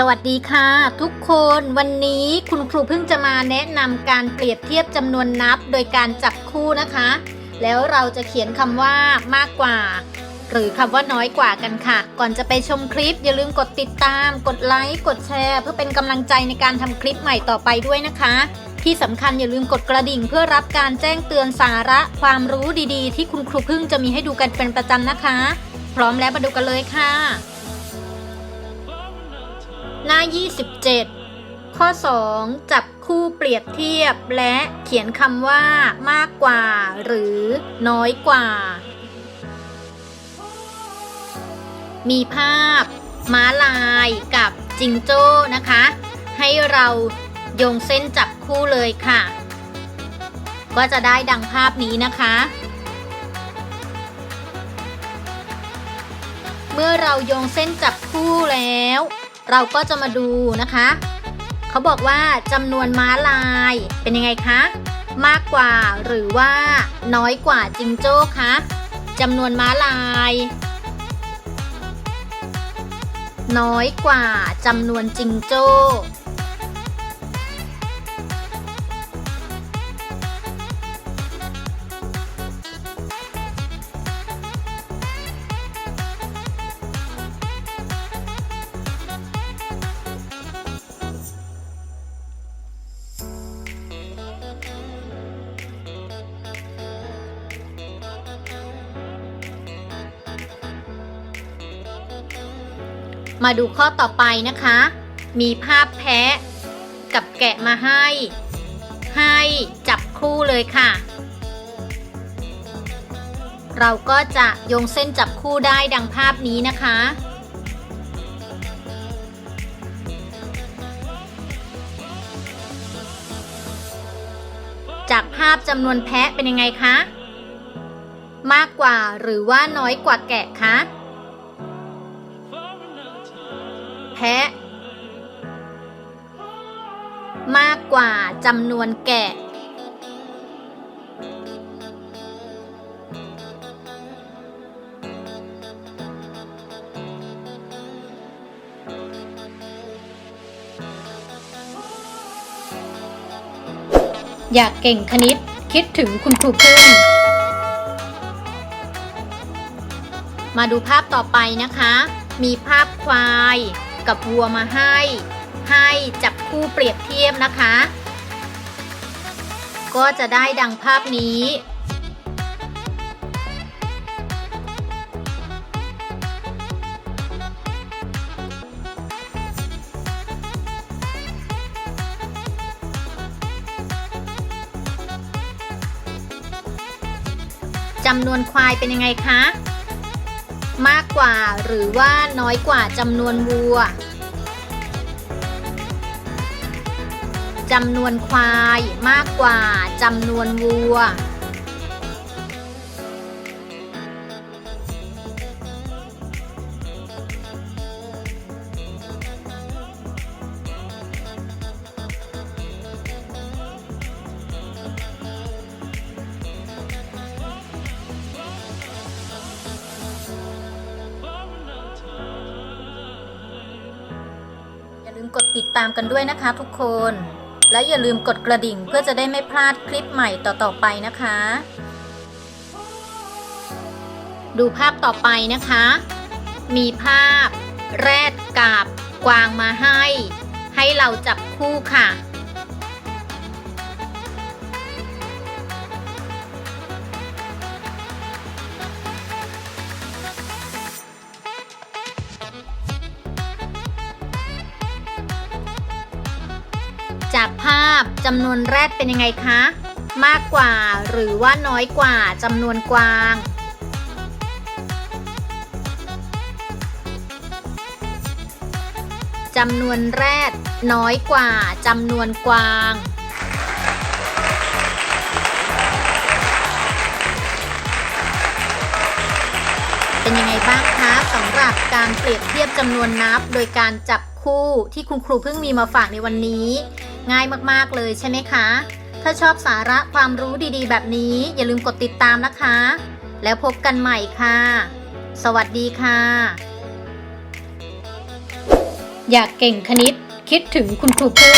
สวัสดีค่ะ ทุกคนวันนี้คุณครูเพิ่งจะมาแนะนำการเปรียบเทียบจำนวนนับโดยการจับคู่นะคะ แล้วเราจะเขียนคำว่ามากกว่า หรือคำว่าน้อยกว่ากันค่ะ ก่อนจะไปชมคลิป อย่าลืมกดติดตาม กดไลค์กดแชร์ เพื่อเป็นกำลังใจในการทำคลิปใหม่ต่อไปด้วยนะคะ ที่สำคัญอย่าลืมกดกระดิ่งเพื่อรับการแจ้งเตือนสาระความรู้ดีๆ ที่คุณครูพึ่งจะมีให้ดูกันเป็นประจำนะคะ พร้อมแล้วมาดูกันเลยค่ะ หน้า 27 ข้อ 2 จับคู่เปรียบเทียบและเขียนคำว่ามากกว่า หรือน้อยกว่า มีภาพ ม้าลายกับจิงโจ้นะคะ ให้เราโยงเส้นจับคู่เลยค่ะ ก็จะได้ดังภาพนี้นะคะ เมื่อเราโยงเส้นจับคู่แล้ว เราก็จะมาดูนะคะ เขาบอกว่าจำนวนม้าลายเป็นยังไงคะ มากกว่าหรือว่าน้อยกว่าจิงโจ้คะจำนวนม้าลาย น้อยกว่าจำนวนจิงโจ้ มาดูข้อต่อไปนะคะ มีภาพแพะกับแกะมาให้ ให้จับคู่เลยค่ะ เราก็จะโยงเส้นจับคู่ได้ดังภาพนี้นะคะ จากภาพจำนวนแพะเป็นยังไงคะ มากกว่าหรือว่าน้อยกว่าแกะคะ แพะ มากกว่าจำนวนแกะ อยากเก่งคณิตคิดถึงคุณครูพึ่งมาดูภาพต่อไปนะคะ มีภาพควาย กับวัวมาให้ ให้จับคู่เปรียบเทียบนะคะ ก็จะได้ดังภาพนี้จำนวนควายเป็นยังไงคะ มากกว่าหรือว่าน้อยกว่าจำนวนวัวจำนวนควายมากกว่าจำนวนวัว มกดติดตามกันด้วยนะคะทุกคน และอย่าลืมกดกระดิ่งเพื่อจะได้ไม่พลาดคลิปใหม่ต่อๆไปนะคะ ดูภาพต่อไปนะคะ มีภาพ แรดกับกวางมาให้ ให้เราจับคู่ค่ะ จากภาพจำนวนแรดเป็นยังไงคะ มากกว่าหรือว่าน้อยกว่าจำนวนกวาง จำนวนแรดน้อยกว่าจำนวนกวาง เป็นยังไงบ้างคะสำหรับการเปรียบเทียบจำนวนนับโดยการจับคู่ที่คุณครูเพิ่งมีมาฝากในวันนี้ ง่ายมากๆเลยใช่ไหมคะ ถ้าชอบสาระความรู้ดีๆ แบบนี้อย่าลืมกดติดตามนะคะ แล้วพบกันใหม่ค่ะ สวัสดีค่ะ อยากเก่งคณิตคิดถึงคุณครูพึ่ง